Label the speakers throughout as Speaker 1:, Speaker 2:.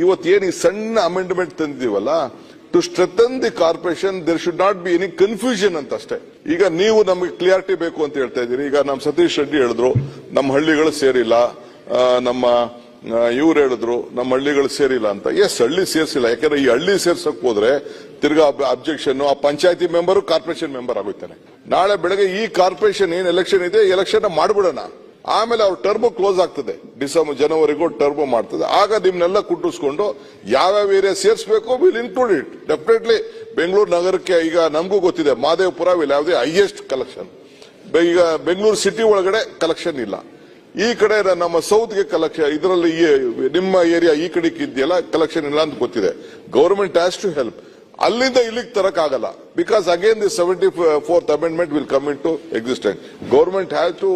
Speaker 1: ಇವತ್ತೇನು ಈ ಸಣ್ಣ amendment ತಂದಿದೀವಲ್ಲ to strengthen the corporation there should not be any confusion ಅಂತ ಅಷ್ಟೇ ಈಗ ನೀವು ನಮಗೆ ಕ್ಲಿಯಾರಿಟಿ ಬೇಕು ಅಂತ ಹೇಳ್ತಾ ಇದ್ದೀರಿ. ಈಗ ನಮ್ಮ ಸತೀಶ್ ರೆಡ್ಡಿ ಹೇಳಿದ್ರು ನಮ್ಮ ಹಳ್ಳಿಗಳು ಸೇರಿಲ್ಲ ನಮ್ಮ ಇವ್ರು ಹೇಳಿದ್ರು ನಮ್ಮ ಹಳ್ಳಿಗಳು ಸೇರಿಲ್ಲ ಅಂತ. ಎಸ್ ಹಳ್ಳಿ ಸೇರಿಸಿಲ್ಲ. ಯಾಕಂದ್ರೆ ಈ ಹಳ್ಳಿ ಸೇರ್ಸಕ್ ಹೋದ್ರೆ ತಿರ್ಗಾ ಅಬ್ಜೆಕ್ಷನ್ ಆ ಪಂಚಾಯತಿ ಮೆಂಬರ್ ಕಾರ್ಪೊರೇಷನ್ ಮೆಂಬರ್ ಆಗುತ್ತಾನೆ. ನಾಳೆ ಬೆಳಗ್ಗೆ ಈ ಕಾರ್ಪೊರೇಷನ್ ಏನ್ ಎಲೆಕ್ಷನ್ ಇದೆ ಎಲೆಕ್ಷನ್ ಮಾಡ್ಬಿಡೋಣ. ಆಮೇಲೆ ಅವ್ರ ಟರ್ಬೋ ಕ್ಲೋಸ್ ಆಗ್ತದೆ. ಡಿಸೆಂಬರ್, ಜನವರಿಗೂ ಟರ್ಬೋ ಮಾಡ್ತದೆ. ಆಗ ನಿಮ್ನೆಲ್ಲ ಕುಟ್ಟಿಸ್ಕೊಂಡು ಯಾವ್ಯಾವ ಏರಿಯಾ ಸೇರಿಸಬೇಕು will include it definitely Bengaluru ನಗರಕ್ಕೆ ಈಗ ನಮಗೂ ಗೊತ್ತಿದೆ ಮಹದೇವಪುರ ವಿಲ್ ಯಾವುದೇ ಹೈಯೆಸ್ಟ್ ಕಲೆಕ್ಷನ್ ಈಗ ಬೆಂಗಳೂರು ಸಿಟಿ ಒಳಗಡೆ ಕಲೆಕ್ಷನ್ ಇಲ್ಲ. ಈ ಕಡೆ ನಮ್ಮ ಸೌತ್ಗೆ ಕಲೆಕ್ಷನ್ ಇದರಲ್ಲಿ ನಿಮ್ಮ ಏರಿಯಾ ಈ ಕಡೆ ಇದೆಯಲ್ಲ ಕಲೆಕ್ಷನ್ ಇಲ್ಲ ಅಂತ ಗೊತ್ತಿದೆ. ಗೌರ್ಮೆಂಟ್ ಹ್ಯಾಸ್ ಟು ಹೆಲ್ಪ್ ಅಲ್ಲಿಂದ ಇಲ್ಲಿಗೆ ತರಕ ಆಗಲ್ಲ. Because again the seventy fourth amendment will come in to existent government have to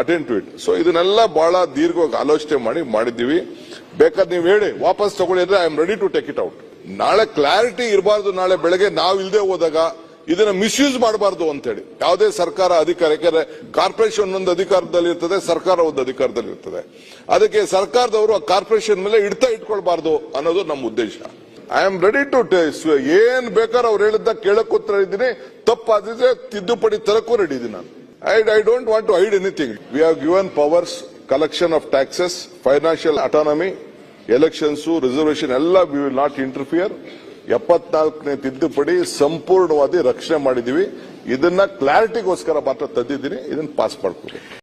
Speaker 1: attend to it so ಇದನ್ನೆಲ್ಲ ಬಹಳ ದೀರ್ಘವಾಗಿ ಆಲೋಚನೆ ಮಾಡಿ ಮಾಡಿದ್ದೀವಿ. ಬೇಕಾದ್ರೆ ನೀವು ಹೇಳಿ, ವಾಪಸ್ ತಗೊಳ್ಳಿ ಅಂದ್ರೆ I am ready to take it out ನಾಳೆ ಕ್ಲಾರಿಟಿ ಇರಬಾರ್ದು, ನಾಳೆ ಬೆಳಗ್ಗೆ ನಾವು ಇಲ್ಲದೆ ಹೋದಾಗ ಇದನ್ನ ಮಿಸ್ಯೂಸ್ ಮಾಡಬಾರ್ದು ಅಂತೇಳಿ. ಯಾವುದೇ ಸರ್ಕಾರ ಅಧಿಕಾರ, ಯಾಕಂದ್ರೆ ಕಾರ್ಪೊರೇಷನ್ ಒಂದು ಅಧಿಕಾರದಲ್ಲಿ ಇರ್ತದೆ, ಸರ್ಕಾರ ಒಂದು ಅಧಿಕಾರದಲ್ಲಿ ಇರ್ತದೆ. ಅದಕ್ಕೆ ಸರ್ಕಾರದವರು ಆ ಕಾರ್ಪೊರೇಷನ್ ಮೇಲೆ ಇಡ್ತಾ ಇಟ್ಕೊಳ್ಬಾರ್ದು ಅನ್ನೋದು ನಮ್ಮ ಉದ್ದೇಶ. ಐ ಆಮ್ ರೆಡಿ ಟು ಏನ್ ಬೇಕಾದ್ರೆ ಅವ್ರು ಹೇಳಿದ್ದ ಕೇಳಕ್ಕೂ ಇದ್ದೀನಿ ತಪ್ಪಾದಿದ್ರೆ ತಿದ್ದುಪಡಿ ತರಕ್ಕೂ ರೆಡಿ ಇದ್ದೀನಿ ನಾನು. I I don't want to hide anything. We have given powers, collection of taxes, financial autonomy, elections, reservation, ಎಲ್ಲ we will ನಾಟ್ interfere. ಎಪ್ಪತ್ನಾಲ್ಕನೇ ತಿದ್ದುಪಡಿ ಸಂಪೂರ್ಣವಾಗಿ ರಕ್ಷಣೆ ಮಾಡಿದ್ದೀವಿ ಇದನ್ನ ಕ್ಲಾರಿಟಿಗೋಸ್ಕರ ಮಾತ್ರ ತಂದಿದ್ದೀನಿ ಇದನ್ನು ಪಾಸ್ ಮಾಡ್ಕೊಬೇಕು